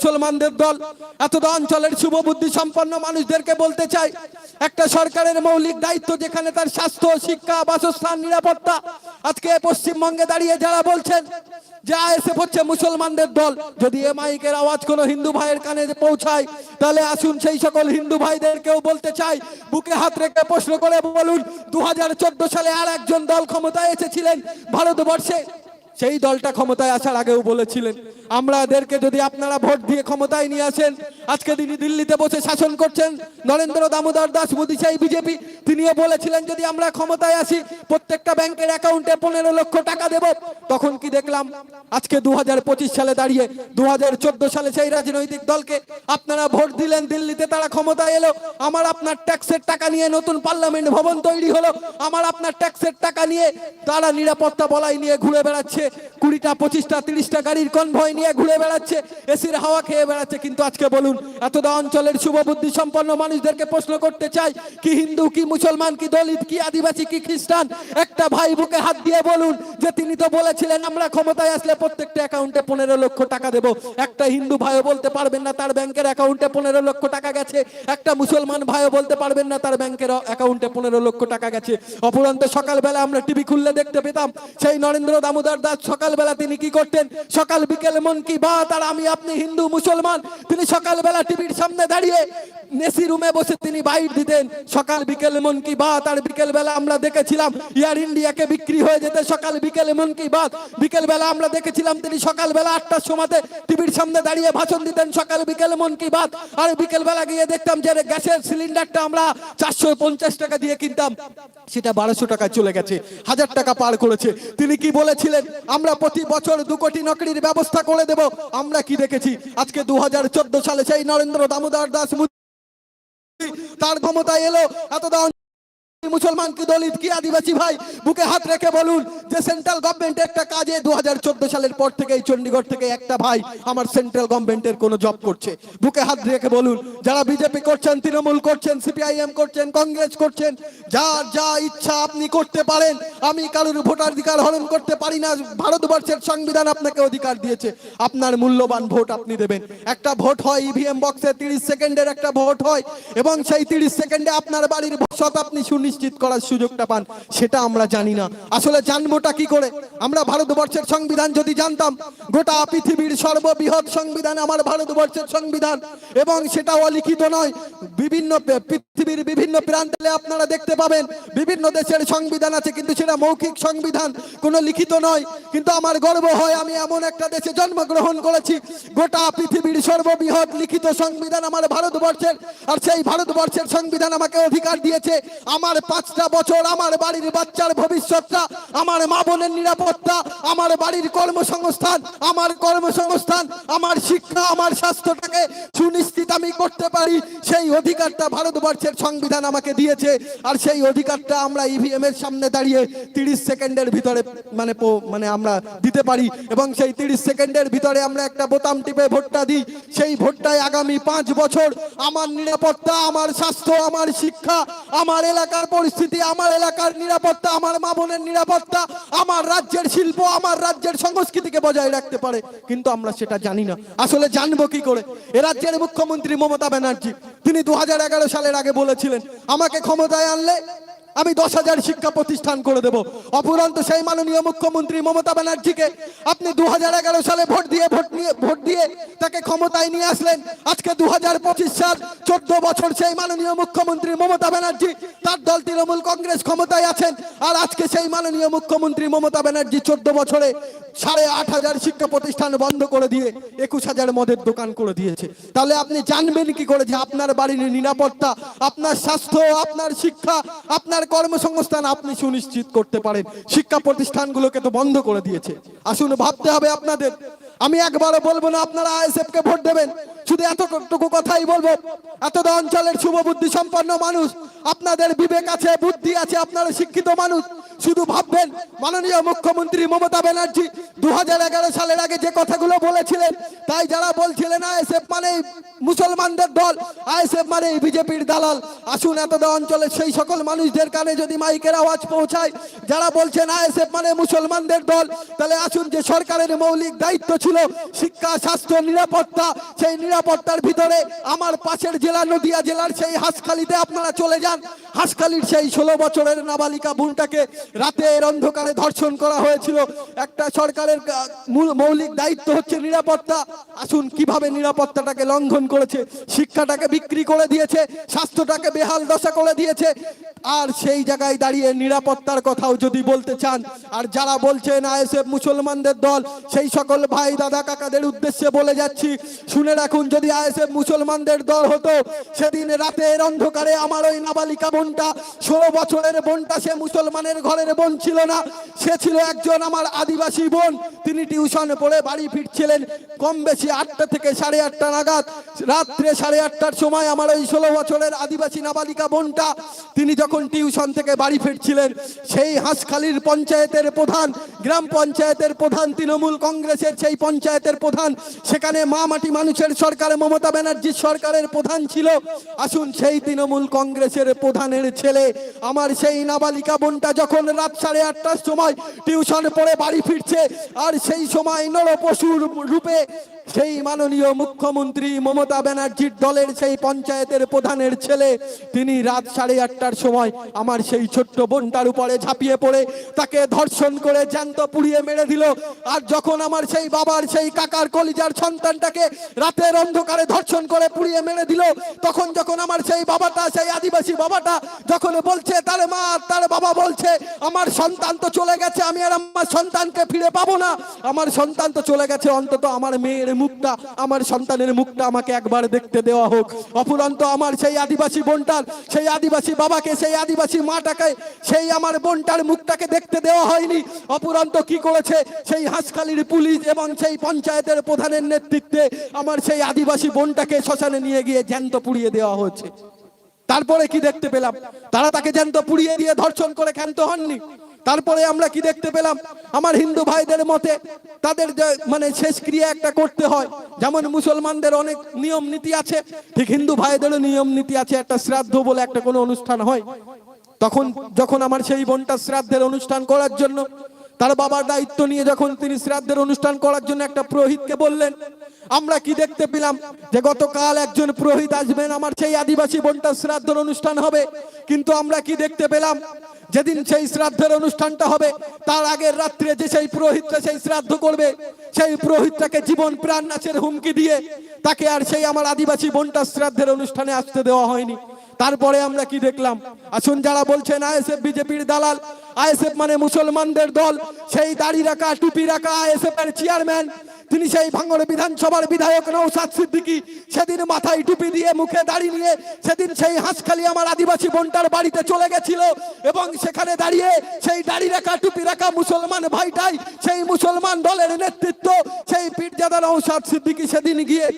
মুসলমানদের দল এতটা অঞ্চলের শুভবুদ্ধি সম্পন্ন মানুষদেরকে বলতে চাই, একটা সরকারের মৌলিক দায়িত্ব যেখানে তার স্বাস্থ্য, শিক্ষা, বাসস্থান, নিরাপত্তা, আজকে পশ্চিমবঙ্গে দাঁড়িয়ে যারা বলছেন যে আইএসএফ হচ্ছে মুসলমানদের দল, যদি এ মাইকের আওয়াজ কোনো হিন্দু ভাইয়ের কানে পৌঁছায়, তাহলে আসুন সেই সকল হিন্দু ভাইদেরকেও বলতে চাই, বুকে হাত রেখে প্রশ্ন করে বলুন দু হাজার চোদ্দ সালে আর একজন দল ক্ষমতায় এসেছিলেন ভারতবর্ষে? সেই দলটা ক্ষমতায় আসার আগেও বলেছিলেন। আমরা এদেরকে যদি আপনারা ভোট দিয়ে ক্ষমতায় নিয়ে আসেন, আজকে তিনি দিল্লিতে বসে শাসন করছেন, নরেন্দ্র দামোদর দাস মোদী, সেই বিজেপি, তিনিও বলেছিলেন যদি আমরা ক্ষমতায় আসি, প্রত্যেকটা ব্যাংকের অ্যাকাউন্টে পনেরো লক্ষ টাকা দেব। তখন কি দেখলাম? আজকে দু হাজার পঁচিশ সালে দাঁড়িয়ে দু হাজার চোদ্দ সালে সেই রাজনৈতিক দলকে আপনারা ভোট দিলেন, দিল্লিতে তারা ক্ষমতায় এলো। আমার আপনার ট্যাক্সের টাকা নিয়ে নতুন পার্লামেন্ট ভবন তৈরি হলো। আমার আপনার ট্যাক্সের টাকা নিয়ে তারা নিরাপত্তা বলাই নিয়ে ঘুরে বেড়াচ্ছে। কুড়িটা, পঁচিশটা, তিরিশটা গাড়ির কনভয় নিয়ে ঘুরে বেড়াচ্ছে, এসির হাওয়া খেয়ে বেড়াচ্ছে। কিন্তু আজকে বলুন, এতটা অঞ্চলের শুভবুদ্ধি সম্পন্ন মানুষদেরকে প্রশ্ন করতে চাই, কি হিন্দু, কি মুসলমান, কি দলিত, কি আদিবাসী, কি খ্রিস্টান? একটা ভাই বুকে হাত দিয়ে বলুন, যে তিনি তো বলেছিলেন, আমরা ক্ষমতায় আসলে প্রত্যেকটা অ্যাকাউন্টে পনেরো লক্ষ টাকা দেব। একটা হিন্দু ভাইও বলতে পারবেন না, তার ব্যাংকের অ্যাকাউন্টে পনেরো লক্ষ টাকা গেছে। একটা মুসলমান ভাইও বলতে পারবেন না, তার ব্যাংকের অ্যাকাউন্টে পনেরো লক্ষ টাকা গেছে। অপরন্ত সকালবেলা আমরা টিভি খুললে দেখতে পেতাম, সেই নরেন্দ্র দামোদর দাস সকালবেলা তিনি কি করতেন? সকাল বিকেল মন কি বাত, আর আমি আপনি হিন্দু মুসলমান। তিনি সকালবেলা টিভির সামনে দাঁড়িয়ে নেসি রুমে বসে তিনি বাইট দিতেন। সকাল বিকেল মন কি বাত, আর বিকেল বেলা আমরা দেখেছিলাম ইয়ার ইন্ডিয়াকে বিক্রি হয়ে যেতে সকাল বিকেল মন কি বাত। বিকেল বেলা আমরা দেখেছিলাম তিনি সকাল বেলা আটটার সময়তে টিভির সামনে দাঁড়িয়ে ভাষণ দিতেন সকাল বিকেল মন কি বাত। আর বিকেল বেলা গিয়ে দেখতাম যে গ্যাসের সিলিন্ডারটা আমরা চারশো পঞ্চাশ টাকা দিয়ে কিনতাম। সেটা বারোশো টাকায় চলে গেছে, হাজার টাকা পার করেছে। তিনি কি বলেছিলেন, আমরা প্রতি বছর দু কোটি নকরির ব্যবস্থা করে দেব, আমরা কি দেখেছি? আজকে দু সালে সেই নরেন্দ্র দামোদর দাস তার ক্ষমতায় এলো। এতটা মুসলমান কি দলিত, কি আদিবাসী ভাই? বুকে হাত রেখে বলুন যে সেন্ট্রাল গভর্নমেন্ট একটা কাজে দু হাজার চোদ্দ সালের পর থেকে এই চণ্ডীগড় থেকে একটা ভাই আমার সেন্ট্রাল গভর্নমেন্টের কোনো জব করছে। বুকে হাত রেখে বলুন, যারা বিজেপি করছেন, তৃণমূল করছেন সিপিআইএম করছেন কংগ্রেস করছেন, যার যা ইচ্ছা আপনি করতে পারেন। আমি কারোর ভোটাধিকার হরণ করতে পারি না। ভারতবর্ষের সংবিধান আপনাকে অধিকার দিয়েছে। আপনার মূল্যবান ভোট আপনি দেবেন। একটা ভোট হয় ইভিএম বক্সে তিরিশ সেকেন্ডের একটা ভোট হয় এবং সেই তিরিশ সেকেন্ডে আপনার বাড়ির ভবিষ্যৎ আপনি সুনিশ্চিত করার সুযোগটা পান। সেটা আমরা জানি না। আসলে জানবোটা কি করে? আমরা ভারতবর্ষের সংবিধান যদি জানতাম, গোটা পৃথিবীর সর্ববৃহৎ সংবিধান আমার ভারতবর্ষের সংবিধান। এবং সেটা অলিখিত নয়। বিভিন্ন পৃথিবীর বিভিন্ন প্রান্তে আপনারা দেখতে পাবেন। বিভিন্ন দেশের সংবিধান আছে, কিন্তু সেটা মৌখিক সংবিধান, কোনো লিখিত নয়। কিন্তু আমার গর্ব হয়, আমি এমন একটা দেশে জন্মগ্রহণ করেছি, গোটা পৃথিবীর সর্ববৃহৎ লিখিত সংবিধান আমার ভারতবর্ষের, আর সেই ভারতবর্ষের সংবিধান আমাকে অধিকার দিয়েছে। আমার পাঁচটা বছর, আমার বাড়ির বাচ্চার ভবিষ্যৎটা, আমার মা বোনের নিরাপত্তা, আমার বাড়ির কর্মসংস্থান, আমার কর্মসংস্থান, আমার শিক্ষা, আমার স্বাস্থ্যটাকে সুনিশ্চিত আমি করতে পারি। সেই অধিকারটা ভারতবর্ষের সংবিধান আমাকে দিয়েছে, আর সেই অধিকারটা আমরা ইভিএম এর সামনে দাঁড়িয়ে তিরিশ সেকেন্ডের ভিতরে মানে মানে আমরা দিতে পারি এবং সেই তিরিশ সেকেন্ডের ভিতরে আমরা একটা বোতাম টিপে ভোটটা দিই। সেই ভোটটায় আগামী পাঁচ বছর আমার নিরাপত্তা, আমার স্বাস্থ্য, আমার শিক্ষা, আমার এলাকার পরিস্থিতি, আমার এলাকার নিরাপত্তা, আমার মা বোনের নিরাপত্তা, আমার রাজ্যের শিল্প, আমার রাজ্যের সংস্কৃতিকে বজায় রাখতে পারে। কিন্তু আমরা সেটা জানি না। আসলে জানব কি করে? এ রাজ্যের মুখ্যমন্ত্রী মমতা ব্যানার্জি, তিনি দু হাজার এগারো সালের আগে বলেছিলেন, আমাকে ক্ষমতায় আনলে আমি দশ হাজার শিক্ষা প্রতিষ্ঠান করে দেব। অপুরন্ত সেই মাননীয় মুখ্যমন্ত্রী মমতা ব্যানার্জিকে আপনি দু হাজার এগারো সালে ভোট দিয়ে, ভোট নিয়ে, ভোট দিয়ে তাকে ক্ষমতায় নিয়ে আসলেন। আজকে দু হাজার পঁচিশ সাল চোদ্দ বছর সেই মাননীয় মুখ্যমন্ত্রী মমতা ব্যানার্জি তার দল তৃণমূল কংগ্রেস ক্ষমতায় আছেন। আর আজকে সেই মাননীয় মুখ্যমন্ত্রী মমতা ব্যানার্জি চোদ্দ বছরে সাড়ে আট হাজার শিক্ষা প্রতিষ্ঠান বন্ধ করে দিয়ে একুশ হাজার মদের দোকান করে দিয়েছে। তাহলে আপনি জানবেন কি করে যে আপনার বাড়ির নিরাপত্তা, আপনার স্বাস্থ্য, আপনার শিক্ষা, আপনার কর্মসংস্থান আপনি সুনিশ্চিত করতে পারেন। শিক্ষা প্রতিষ্ঠানগুলোকে তো বন্ধ করে দিয়েছে। আসুন ভাবতে হবে আপনাদের। আমি একবারও বলব না, আপনারা আইএসএফ কে ভোট দেবেন। শুধু এতটুকু কথাই বলব, এতদ অঞ্চলের শুভবুদ্ধি সম্পন্ন মানুষ, আপনাদের বিবেক আছে, বুদ্ধি আছে, আপনারা শিক্ষিত মানুষ। শুধু ভাববেন, মাননীয় মুখ্যমন্ত্রী মমতা ব্যানার্জি দুই হাজার এগারো সালের আগে যে কথাগুলো বলেছিলেন, তাই যারা বলছিলেন আইএসএফ মানে মুসলমানদের দল, আইএসএফ মানে বিজেপির দালাল। আসুন এতদ অঞ্চলের সেই সকল মানুষদের কানে যদি মাইকের আওয়াজ পৌঁছায়, যারা বলছেন আইএসএফ মানে মুসলমানদের দল, তাহলে আসুন যে সরকারের মৌলিক দায়িত্ব ছিল শিক্ষা, স্বাস্থ্য, নিরাপত্তা, সেই নিরাপত্তার ভিতরে আমার পাশের জেলা নদিয়া জেলার সেই হাসখালিতে আপনারা চলে যান। হাসখালির সেই ষোলো বছরের নাবালিকা বোনটাকে রাতের অন্ধকারে ধর্ষণ করা হয়েছিল। একটা সরকারের মৌলিক দায়িত্ব হচ্ছে নিরাপত্তা। আসুন কীভাবে নিরাপত্তাটাকে লঙ্ঘন করেছে, শিক্ষাটাকে বিক্রি করে দিয়েছে, স্বাস্থ্যটাকে বেহাল দশা করে দিয়েছে। আর সেই জায়গায় দাঁড়িয়ে নিরাপত্তার কথাও যদি বলতে চান, আর যারা বলছেন আইএসএফ মুসলমানদের দল, সেই সকল ভাই দাদা কাকাদের উদ্দেশ্যে বলে যাচ্ছি, শুনে রাখুন যদি আইএসএফ মুসলমানদের দল হতো, সেদিন রাতের অন্ধকারে আমার ওই নাবালিকা বোনটা, ষোলো বছরের বোনটা, সে মুসলমানের ঘরের বোন ছিল না। সে ছিল একজন আমার আদিবাসী বোন। তিনি টিউশন পড়ে বাড়ি ফিরছিলেন কম বেশি আটটা থেকে সাড়ে আটটা নাগাদ। রাত্রে সাড়ে আটটার সময় আমার ওই ষোলো বছরের আদিবাসী নাবালিকা বোনটা, তিনি যখন টিউশন থেকে বাড়ি ফিরছিলেন, সেই হাঁসখালির পঞ্চায়েতের প্রধান, গ্রাম পঞ্চায়েতের প্রধান, তৃণমূল কংগ্রেসের সেই পঞ্চায়েতের প্রধান, সেখানে মা মাটি মানুষের সরকার মমতা ব্যানার্জির সরকারের প্রধান ছিল। আসুন সেই তৃণমূল কংগ্রেসের প্রধানের ছেলে, আমার সেই নাবালিকা বোনটা যখন রাত সাড়ে আটটার সময় টিউশন পড়ে বাড়ি ফিরছে, আর সেই সময় নরপশুর রূপে সেই মাননীয় মুখ্যমন্ত্রী মমতা ব্যানার্জির দলের সেই পঞ্চায়েতের প্রধানের ছেলে, তিনি রাত সাড়ে আটটার সময় আমার সেই ছোট্ট বোনটার উপরে ঝাঁপিয়ে পড়ে, তাকে ধর্ষণ করে জ্যান্ত পুড়িয়ে মেরে দিল। আর যখন আমার সেই বাবার সেই কাকার কলিজার সন্তানটাকে রাতের অন্ধকারে ধর্ষণ করে পুড়িয়ে মেরে দিল। তখন যখন আমার সেই বাবাটা, সেই আদিবাসী বাবাটা যখন বলছে, তার মা, তার বাবা বলছে, আমার সন্তান তো চলে গেছে, আমি আর আমার সন্তানকে ফিরে পাবো না। আমার সন্তান তো চলে গেছে, অন্তত আমার মেয়ের মুখটা, আমার সন্তানের মুখটা আমাকে একবার দেখতে দেওয়া হোক। অপুরন্ত আমার সেই আদিবাসী বোনটার, সেই আদিবাসী বাবাকে, সেই আদিবাসী মাটাকে, সেই আমার বোনটার মুখটাকে দেখতে দেওয়া হয়নি। অপুরন্ত কি করেছে? সেই হাঁসখালির পুলিশ এবং সেই পঞ্চায়েতের প্রধানের নেতৃত্বে আমার সেই আদিবাসী বোনটাকে শ্মশানে নিয়ে গিয়ে জ্যান্ত পুড়িয়ে দেওয়া হচ্ছে তারপরে কি দেখতে পেলাম? তারা তাকে জ্যান্ত পুড়িয়ে দিয়ে ধর্ষণ করে ক্ষান্ত হননি। তারপরে আমরা কি দেখতে পেলাম? আমার হিন্দু ভাইদের মতে তাদের মানে শেষ ক্রিয়া একটা করতে হয়। যেমন মুসলমানদের অনেক নিয়ম নীতি আছে। ঠিক হিন্দু ভাইদেরও নিয়ম নীতি আছে, একটা শ্রাদ্ধ বলে একটা কোনো অনুষ্ঠান হয়। তখন যখন আমার সেই বোনটা শ্রাদ্ধের অনুষ্ঠান করার জন্য তার বাবার দায়িত্ব নিয়ে যখন তিনি শ্রাদ্ধের অনুষ্ঠান করার জন্য একটা পুরোহিতকে বললেন, আমরা কি দেখতে পেলাম যে গতকাল একজন পুরোহিত আসবেন, আমার সেই আদিবাসী বোনটার শ্রাদ্ধের অনুষ্ঠান হবে। কিন্তু আমরা কি দেখতে পেলাম? যেদিন সেই শ্রাদ্ধের অনুষ্ঠানটা হবে, তার আগের রাত্রে যে সেই পুরোহিতটা সেই শ্রাদ্ধ করবে, সেই পুরোহিতটাকে জীবন প্রাণ নাচের হুমকি দিয়ে তাকে আর সেই আমার আদিবাসী বোনটার শ্রাদ্ধের অনুষ্ঠানে আসতে দেওয়া হয়নি। তারপরে আমরা কি দেখলাম? আসুন যারা বলছেন আইএসএফ বিজেপির দালাল, আইএসএফ মানে মুসলমানদের দল, সেই দাড়ি রাখা, টুপি রাখা আইএসএফ এর চেয়ারম্যান, তিনি সেই ভাঙড় বিধানসভার বিধায়ক নৌসাদ সিদ্দিকী, সেদিন মাথায় টুপি দিয়ে মুখে দাড়ি নিয়ে, সেদিন সেই হাঁসখালি আমার আদিবাসী বোনটার বাড়িতে চলে গেছিল এবং সেখানে দাঁড়িয়ে সেই দাড়ি রাখা, টুপি রাখা মুসলমান ভাইটাই, সেই মুসলমান দলের নেতৃত্ব, সেই পীরজাদা নৌসাদ সিদ্দিকী সেদিন গিয়ে